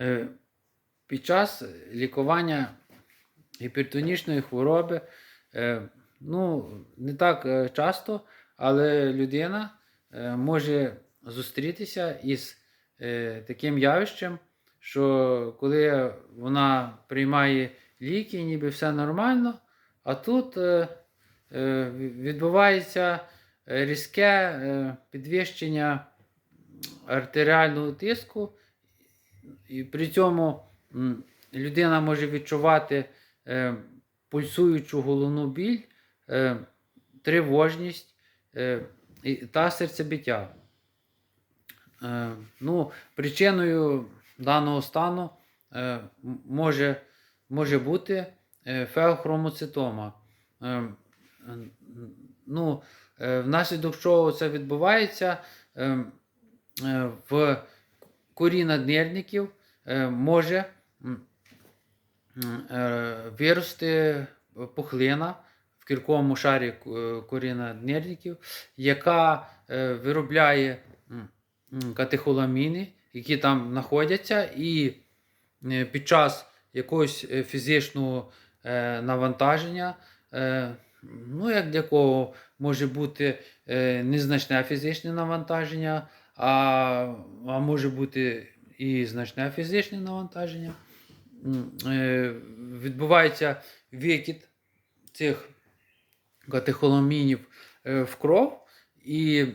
Е, Під час лікування гіпертонічної хвороби, е, ну, не так е, часто, але людина може зустрітися із таким явищем, що коли вона приймає ліки, ніби все нормально, а тут відбувається різке підвищення артеріального тиску, і при цьому людина може відчувати е, пульсуючу головну біль, е, тривожність е, та серцебиття. Е, ну, причиною даного стану е, може, може бути е, феохромоцитома. Е, ну, е, внаслідок чого це відбувається, е, е, в корі наднирників е, може е, вирости пухлина в кірковому шарі е, корі наднирників, яка виробляє катехоламіни, які там знаходяться, і під час якогось фізичного навантаження, ну, як для кого може бути незначне фізичне навантаження, а, а може бути і значне фізичне навантаження. Е, Відбувається викид цих катехоламінів е, в кров. І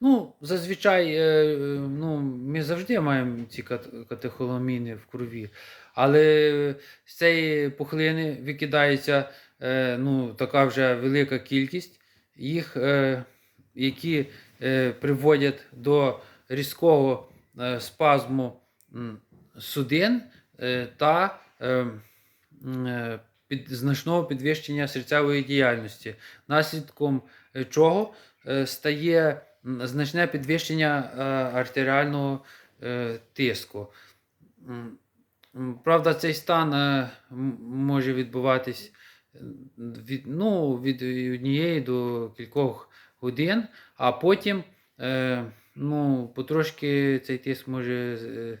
ну, зазвичай е, ну, ми завжди маємо ці кат- катехоламіни в крові. Але з цієї пухлини викидається ну, така вже велика кількість їх, які приводять до різкого е, спазму судин е, та е, е, значного підвищення серцевої діяльності, наслідком е, чого е, стає значне підвищення е, артеріального е, тиску. Правда, цей стан е, може відбуватись е, від, ну, від однієї до кількох годин, а потім е, ну, потрошки цей тиск може е,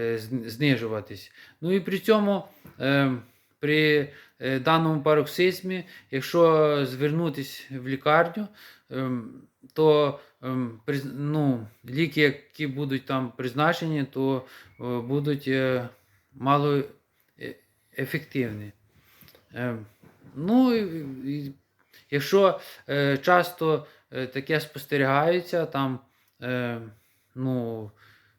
е, знижуватись. Ну і при цьому е, при е, даному пароксизмі, якщо звернутися в лікарню, ем, то приз- ну, ліки, які будуть там призначені, то е, будуть е, мало е, ефективні. Е, Ну, і, якщо е, часто е, таке спостерігається, там е, ну,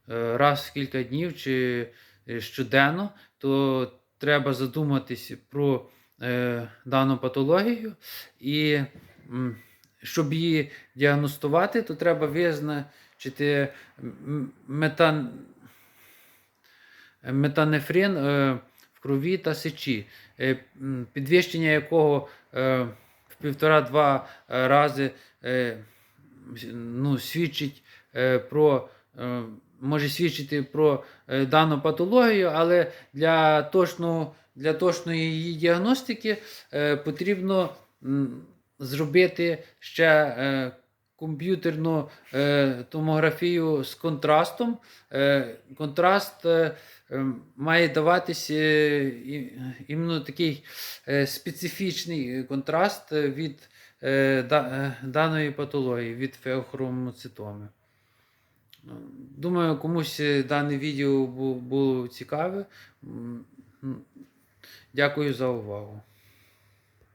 е, раз в кілька днів чи е, щоденно, то треба задуматись про е, дану патологію. І м, щоб її діагностувати, то треба визначити метан, метанефрин е, в крові та сечі, е, підвищення якого е, півтора-два е, рази е, ну, свідчить е, про. Може свідчити про дану патологію, але для, точного, для точної її діагностики потрібно зробити ще комп'ютерну е, томографію з контрастом. Е, контраст е, е, має даватись е, іменно такий специфічний контраст від да- даної патології, від феохромоцитоми. Думаю, комусь дане відео було цікаве. Дякую за увагу.